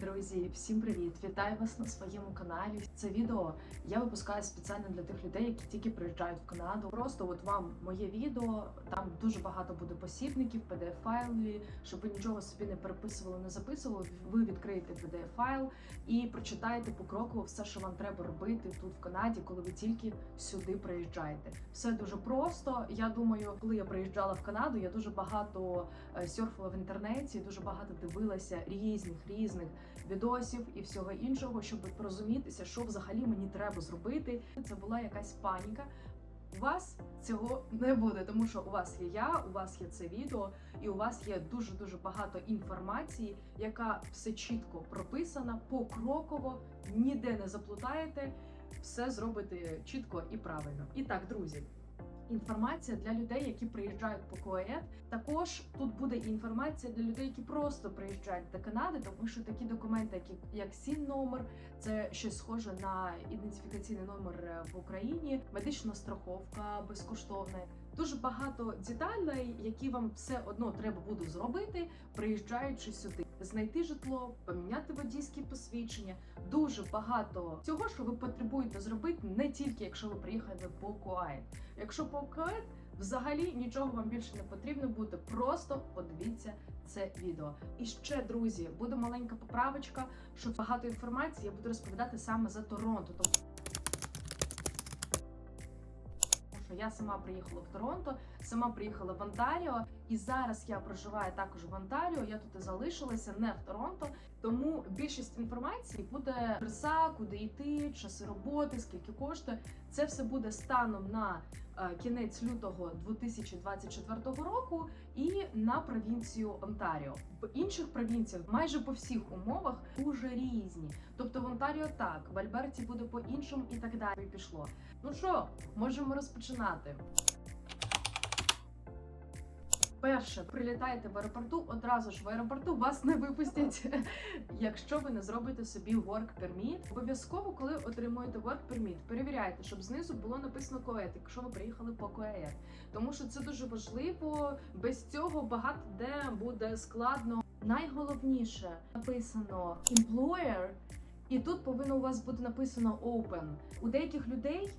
Друзі, всім привіт! Вітаю вас на своєму каналі. Це відео я випускаю спеціально для тих людей, які тільки приїжджають в Канаду. Просто от вам моє відео. Там дуже багато буде посібників, pdf файлі щоб ви нічого собі не переписували, не записували. Ви відкриєте pdf файл і прочитаєте покроково все, що вам треба робити тут в Канаді, коли ви тільки сюди приїжджаєте. Все дуже просто. Я думаю, коли я приїжджала в Канаду, я дуже багато е, серфила в інтернеті, дуже багато дивилася різних різних відосів і всього іншого, щоб порозумітися, що взагалі мені треба зробити. Це була якась паніка. У вас цього не буде, тому що у вас є я, у вас є це відео, і у вас є дуже дуже багато інформації, яка все чітко прописана, покроково, ніде не заплутаєте, все зробите чітко і правильно. І так, друзі. Інформація для людей, які приїжджають по КОЕД. Також тут буде інформація для людей, які просто приїжджають до Канади, тому що такі документи, які як сін номер, це щось схоже на ідентифікаційний номер е, в Україні, медична страховка безкоштовна. Дуже багато деталей, які вам все одно треба буде зробити, приїжджаючи сюди. Знайти житло, поміняти водійські посвідчення. Дуже багато цього, що ви потребуєте зробити, не тільки якщо ви приїхали по КОАЕД. Якщо по КОЕД, взагалі нічого вам більше не потрібно буде. Просто подивіться це відео. І ще, друзі, буде маленька поправочка, що багато інформації я буду розповідати саме за Торонто. Я сама приїхала в Торонто, сама приїхала в Онтаріо, і зараз я проживаю також в Онтаріо. Я тут і залишилася не в Торонто. Тому більшість інформації буде адреса, куди йти, часи роботи, скільки коштує. Це все буде станом на е, кінець лютого 2024 року і на провінцію Онтаріо. В інших провінціях майже по всіх умовах дуже різні. Тобто в Онтаріо так, в Альберті буде по іншому і так далі. Пішло. Ну що, можемо розпочинати. Перше, прилітаєте в аеропорту, одразу ж в аеропорту вас не випустять, якщо ви не зробите собі work permit. Обов'язково, коли отримуєте work permit, перевіряйте, щоб знизу було написано КОЕТ, якщо ви приїхали по КОЕТ. Тому що це дуже важливо. Без цього багато де буде складно. Найголовніше написано employer, і тут повинно у вас бути написано open. У деяких людей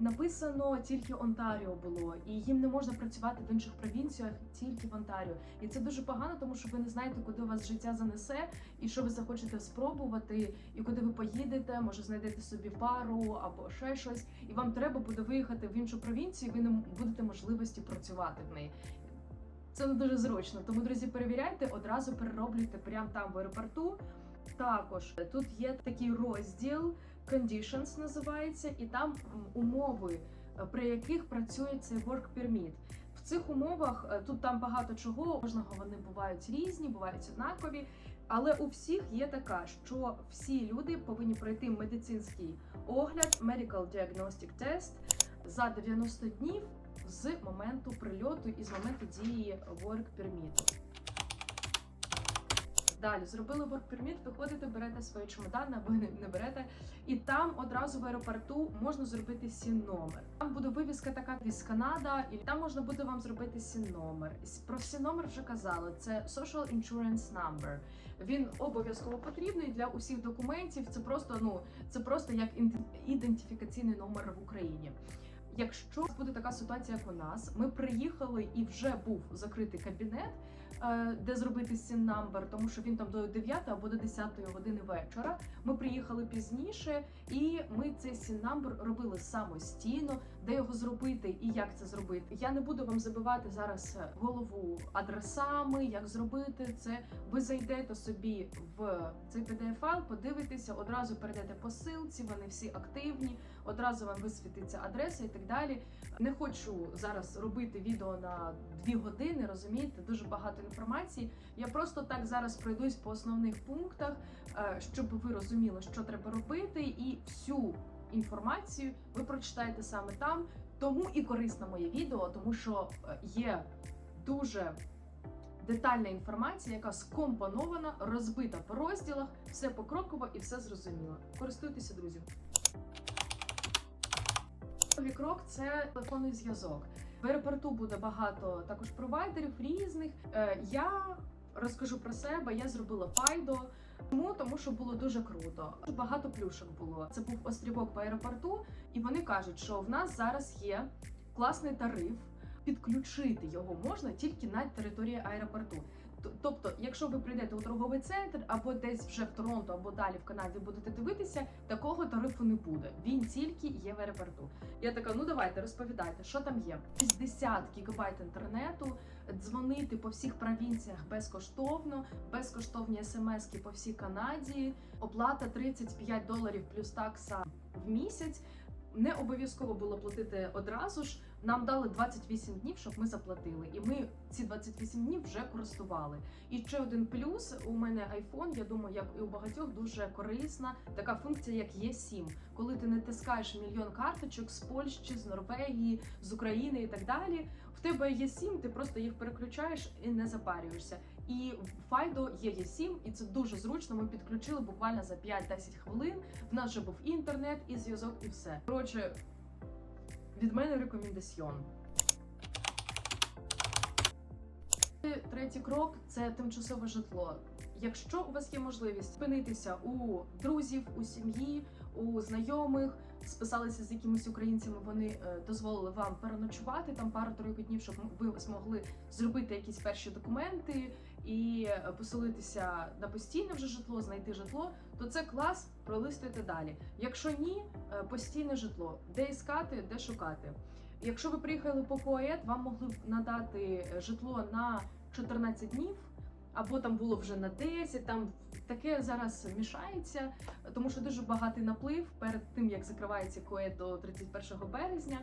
написано тільки Онтаріо було, і їм не можна працювати в інших провінціях, тільки в Онтаріо. І це дуже погано, тому що ви не знаєте, куди вас життя занесе, і що ви захочете спробувати, і куди ви поїдете, може знайдете собі пару або ще щось, і вам треба буде виїхати в іншу провінцію. і Ви не будете можливості працювати в неї. Це не дуже зручно. Тому, друзі, перевіряйте, одразу перероблюйте прямо там в аеропорту. Також тут є такий розділ Conditions називається, і там умови, е, при яких працює цей work permit. В цих умовах е, тут там багато чого, кожного вони бувають різні, бувають однакові. Але у всіх є така, що всі люди повинні пройти медицинський огляд, medical diagnostic test за 90 днів з моменту прильоту і з моменту дії work permit. Далі зробили permit, виходите, берете свої чемодани або не, берете, і там одразу в аеропорту можна зробити сін номер. Там буде вивіска така з Канада, і там можна буде вам зробити сін номер. Про сін номер вже казали. Це Social Insurance Number. Він обов'язково потрібний для усіх документів. Це просто ну це просто як ідентифікаційний номер в Україні. Якщо буде така ситуація, як у нас, ми приїхали і вже був закритий кабінет, де зробити сін намбер, тому що він там до 9 або до 10 години вечора. Ми приїхали пізніше, і ми цей сін намбер робили самостійно, де його зробити і як це зробити. Я не буду вам забивати зараз голову адресами, як зробити це. Ви зайдете собі в цей pdf файл, подивитеся, одразу перейдете посилці, вони всі активні, одразу вам висвітиться адреса і так далі. Не хочу зараз робити відео на дві години, розумієте, дуже багато інформації. Я просто так зараз пройдусь по основних пунктах, е, щоб ви розуміли, що треба робити, і всю інформацію ви прочитаєте саме там. Тому і корисне моє відео, тому що е, є дуже детальна інформація, яка скомпонована, розбита по розділах, все покроково і все зрозуміло. Користуйтеся, друзі. Другий крок це телефонний зв'язок. В аеропорту буде багато також провайдерів різних. Е, Я розкажу про себе. Я зробила файдо. Чому? Тому що було дуже круто. Багато плюшок було. Це був острівок в аеропорту, і вони кажуть, що в нас зараз є класний тариф. Підключити його можна тільки на території аеропорту. Тобто, якщо ви прийдете у торговий центр або десь вже в Торонто, або далі в Канаді будете дивитися, такого тарифу не буде. Він тільки є в аеропорту. Я така, ну давайте розповідайте, що там є. 60 гігабайт інтернету, дзвонити по всіх провінціях безкоштовно, безкоштовні смски по всій Канаді, оплата 35 доларів плюс такса в місяць. Не обов'язково було платити одразу ж. Нам дали 28 днів, щоб ми заплатили, і ми ці 28 днів вже користували. І ще один плюс у мене iPhone, я думаю, як і у багатьох дуже корисна така функція, як є-SIM. Коли ти не тискаєш мільйон карточок з Польщі, з Норвегії, з України і так далі. В тебе є сім, ти просто їх переключаєш і не запарюєшся. І в Fido є є і це дуже зручно. Ми підключили буквально за 5-10 хвилин. В нас вже був інтернет, і зв'язок, і все. Коротше, від мене рекомендаціон. Третій крок це тимчасове житло. Якщо у вас є можливість спинитися у друзів, у сім'ї, у знайомих, списалися з якимись українцями, вони е, дозволили вам переночувати там пару-тройку днів, щоб ви змогли зробити якісь перші документи і е, поселитися на постійне вже житло, знайти житло, то це клас, пролистуйте далі. Якщо ні, е, постійне житло, де іскати, де шукати. Якщо ви приїхали по поет, вам могли б надати е, житло на 14 днів. Або там було вже на 10, там таке зараз мішається, тому що дуже багатий наплив перед тим, як закривається КОЕ до 31 березня.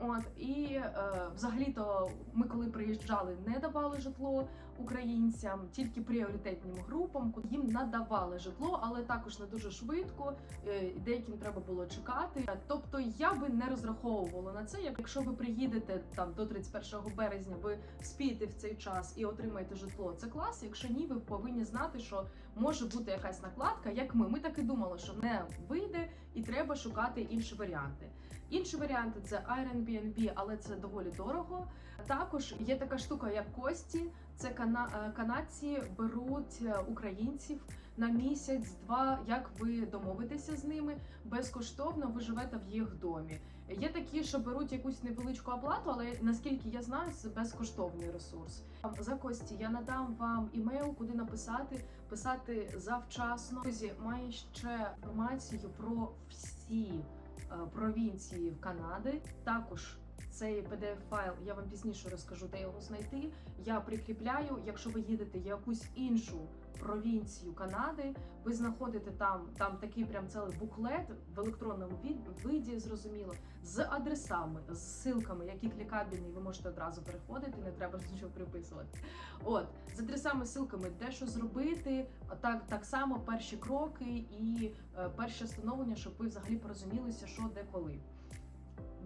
От і е, взагалі-то ми, коли приїжджали, не давали житло українцям, тільки пріоритетним групам, куди їм надавали житло, але також не дуже швидко. е, Деяким треба було чекати. Тобто я би не розраховувала на це. Як- Якщо ви приїдете там до 31 березня, ви спієте в цей час і отримаєте житло. Це клас. Якщо ні, ви повинні знати, що може бути якась накладка, як ми. Ми так і думали, що не вийде, і треба шукати інші варіанти. Інші варіанти це Airbnb, але це доволі дорого. Також є така штука, як Кості. Це кана... е, канадці беруть е, українців на місяць-два. Як ви домовитеся з ними безкоштовно? Ви живете в їх домі. Є такі, що беруть якусь невеличку оплату, але наскільки я знаю, це безкоштовний ресурс. За Кості я надам вам імейл, куди написати, писати завчасно. Друзі, маю ще інформацію про всі е, провінції в Канади. Також цей pdf файл я вам пізніше розкажу, де його знайти. Я прикріпляю, якщо ви їдете в якусь іншу провінцію Канади, ви знаходите там, там такий прям цілий буклет в електронному виді, зрозуміло, з адресами, з ссылками, які клікабельні, ви можете одразу переходити, не треба нічого приписувати. От з адресами, ссылками, де що зробити, так, так само перші кроки і е, перше встановлення, щоб ви взагалі порозумілися, що де коли.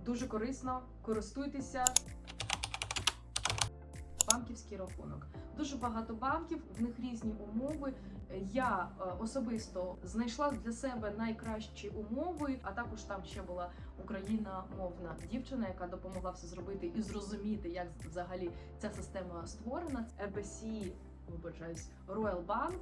Дуже корисно, користуйтеся. Банківський рахунок. Дуже багато банків, в них різні умови. Я е, особисто знайшла для себе найкращі умови, а також там ще була україномовна дівчина, яка допомогла все зробити і зрозуміти, як взагалі ця система створена. RBC, вибачаюсь, Royal Bank.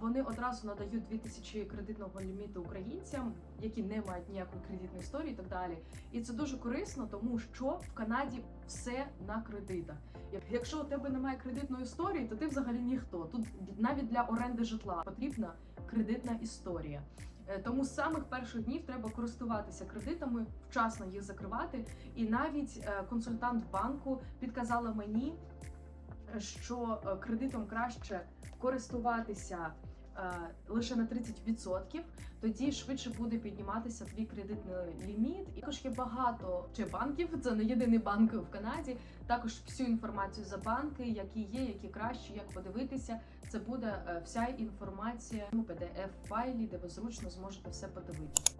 Вони одразу надають 2000 кредитного ліміту українцям, які не мають ніякої кредитної історії, і так далі. І це дуже корисно, тому що в Канаді все на кредитах. Якщо у тебе немає кредитної історії, то ти взагалі ніхто. Тут навіть для оренди житла потрібна кредитна історія. Е, Тому з самих перших днів треба користуватися кредитами, вчасно їх закривати. І навіть е, консультант банку підказала мені, що е, кредитом краще користуватися е, лише на 30%, тоді швидше буде підніматися твій кредитний ліміт. І також є багато ще банків. Це не єдиний банк в Канаді. Також всю інформацію за банки, які є, які кращі, як подивитися. Це буде е, вся інформація у pdf файлі, де ви зручно зможете все подивитися.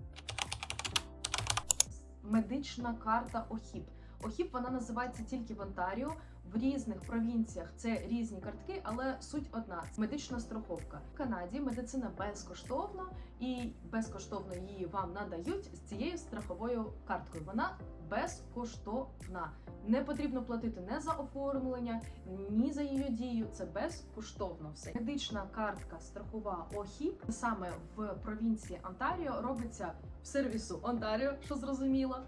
Медична карта ОХІП. ОХІП вона називається тільки в Онтаріо. В різних провінціях це різні картки, але суть одна медична страховка. В Канаді медицина безкоштовна і безкоштовно її вам надають з цією страховою карткою. Вона безкоштовна. Не потрібно платити не за оформлення, ні за її дію. Це безкоштовно все. Медична картка страхова ОХІП саме в провінції Онтаріо робиться в сервісу Онтаріо, що зрозуміло.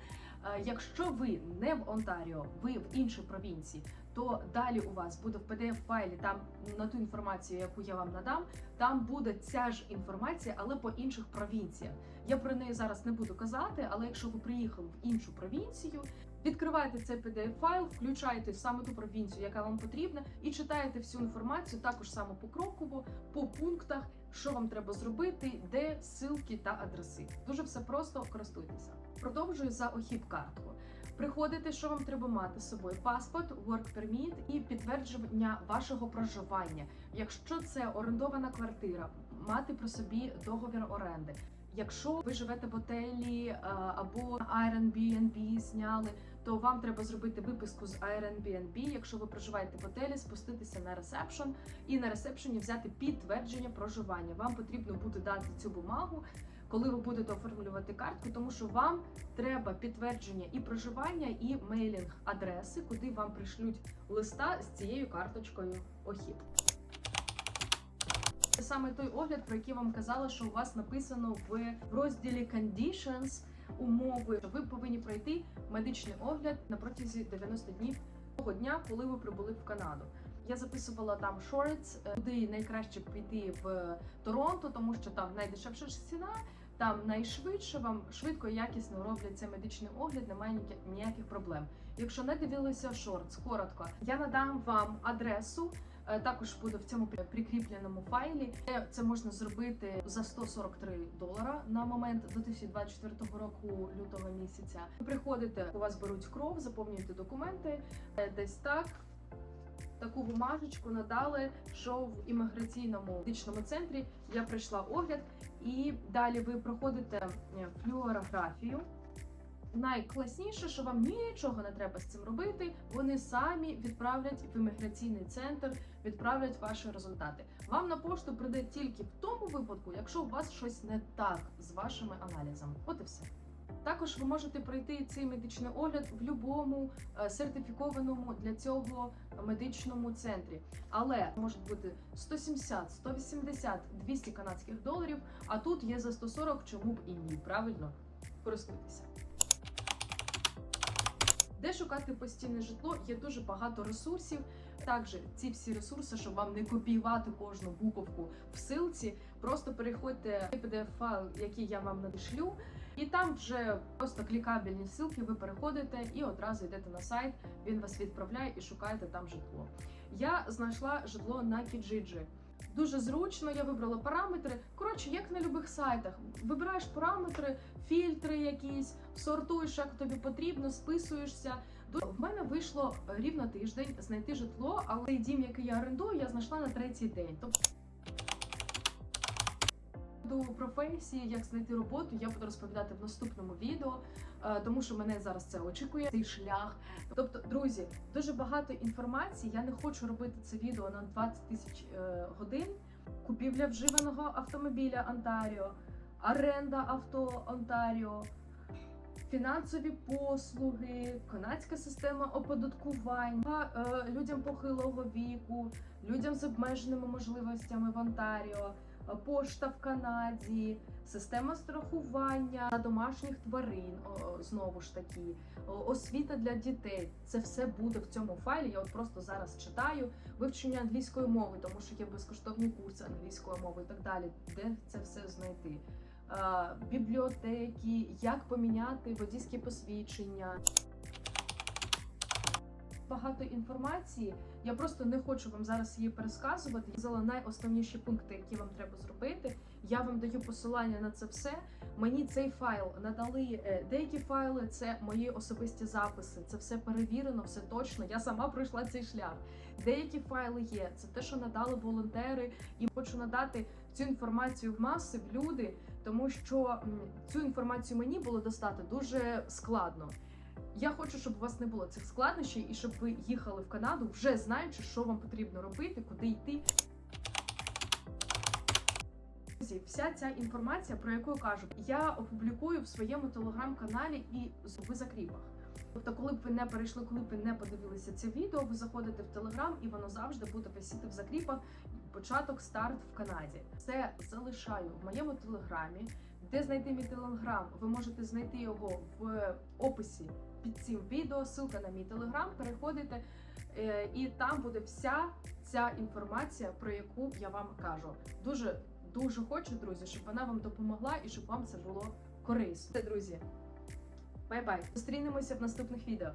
Е, Якщо ви не в Онтаріо, ви в іншій провінції, то далі у вас буде в pdf файлі там на ту інформацію, яку я вам надам. Там буде ця ж інформація, але по інших провінціях. Я про неї зараз не буду казати, але якщо ви приїхали в іншу провінцію, відкриваєте цей pdf файл, включаєте саме ту провінцію, яка вам потрібна, і читаєте всю інформацію також само покроково, по пунктах, що вам треба зробити, де ссылки та адреси. Дуже все просто користуйтеся. Продовжую за охіп картку. Приходите, що вам треба мати з собою: паспорт, work permit і підтвердження вашого проживання. Якщо це орендована квартира, мати при собі договір оренди. Якщо ви живете в готелі е, або Airbnb зняли, то вам треба зробити виписку з Airbnb. Якщо ви проживаєте в готелі, спуститися на ресепшн і на ресепшені взяти підтвердження проживання. Вам потрібно буде дати цю бумагу, коли ви будете оформлювати картку, тому що вам треба підтвердження і проживання, і мейлінг адреси, куди вам пришлють листа з цією карточкою ОХІП. Це саме той огляд, про який вам казала, що у вас написано в розділі Conditions умови. що Ви повинні пройти медичний огляд на протязі 90 днів того дня, коли ви прибули в Канаду. Я записувала там шортс, куди найкраще піти в Торонто, тому що там найдешевша ціна. Там найшвидше вам швидко і якісно роблять цей медичний огляд, немає ніяких проблем. Якщо не дивилися шортс, коротко, я надам вам адресу. Е, Також буде в цьому прикріпленому файлі. Е, Це можна зробити за 143 долара на момент 2024 року лютого місяця. Ви приходите, у вас беруть кров, заповнюєте документи, е, десь так. Таку бумажечку надали, що в імміграційному медичному центрі я пройшла огляд, і далі ви проходите флюорографію. Найкласніше, що вам нічого не треба з цим робити. Вони самі відправлять в імміграційний центр, відправлять ваші результати. Вам на пошту прийде тільки в тому випадку, якщо у вас щось не так з вашими аналізами. От і все. Також ви можете пройти цей медичний огляд в будь-якому е, сертифікованому для цього медичному центрі. Але може бути 170, 180, 200 канадських доларів. А тут є за 140, чому б і ні. Правильно користуйтеся. Де шукати постійне житло? Є дуже багато ресурсів. Також ці всі ресурси, щоб вам не копіювати кожну буковку в силці, просто переходьте в pdf файл, який я вам надішлю, і там вже просто клікабельні ссылки, ви переходите і одразу йдете на сайт. Він вас відправляє і шукаєте там житло. Я знайшла житло на Kijiji. Дуже зручно, я вибрала параметри. Коротше, як на любих сайтах. Вибираєш параметри, фільтри якісь, сортуєш, як тобі потрібно, списуєшся. В мене вийшло рівно тиждень знайти житло, але дім, який я орендую, я знайшла на третій день. Тобто до професії, як знайти роботу, я буду розповідати в наступному відео, е, тому що мене зараз це очікує цей шлях. Тобто, друзі, дуже багато інформації. Я не хочу робити це відео на 20 тисяч е, годин. Купівля вживаного автомобіля Онтаріо, оренда авто Онтаріо, фінансові послуги, канадська система оподаткування е, людям похилого віку, людям з обмеженими можливостями в Онтаріо. е, Пошта в Канаді, система страхування домашніх тварин, знову ж таки, освіта для дітей. Це все буде в цьому файлі. Я от просто зараз читаю вивчення англійської мови, тому що є безкоштовні курси англійської мови і так далі. Де це все знайти? Е, Бібліотеки, як поміняти водійські посвідчення. Багато інформації. Я просто не хочу вам зараз її пересказувати. Я найосновніші пункти, які вам треба зробити. Я вам даю посилання на це все. Мені цей файл надали е, деякі файли. Це мої особисті записи. Це все перевірено, все точно. Я сама пройшла цей шлях. Деякі файли є. Це те, що надали волонтери, і хочу надати цю інформацію в маси в люди, тому що цю інформацію мені було достати дуже складно. Я хочу, щоб у вас не було цих складнощів і щоб ви їхали в Канаду, вже знаючи, що вам потрібно робити, куди йти. Вся ця інформація, про яку я кажу, я опублікую в своєму телеграм-каналі і в закріпах. Тобто, коли б ви не перейшли, коли б ви не подивилися це відео, ви заходите в телеграм і воно завжди буде висіти в закріпах. Початок старт в Канаді. Це залишаю в моєму телеграмі. Де знайти мій телеграм? Ви можете знайти його в описі під цим відео. Ссылка на мій телеграм. Переходите, е, і там буде вся ця інформація, про яку я вам кажу. Дуже дуже хочу, друзі, щоб вона вам допомогла і щоб вам це було корисно. Друзі, бай-бай! Зустрінемося в наступних відео.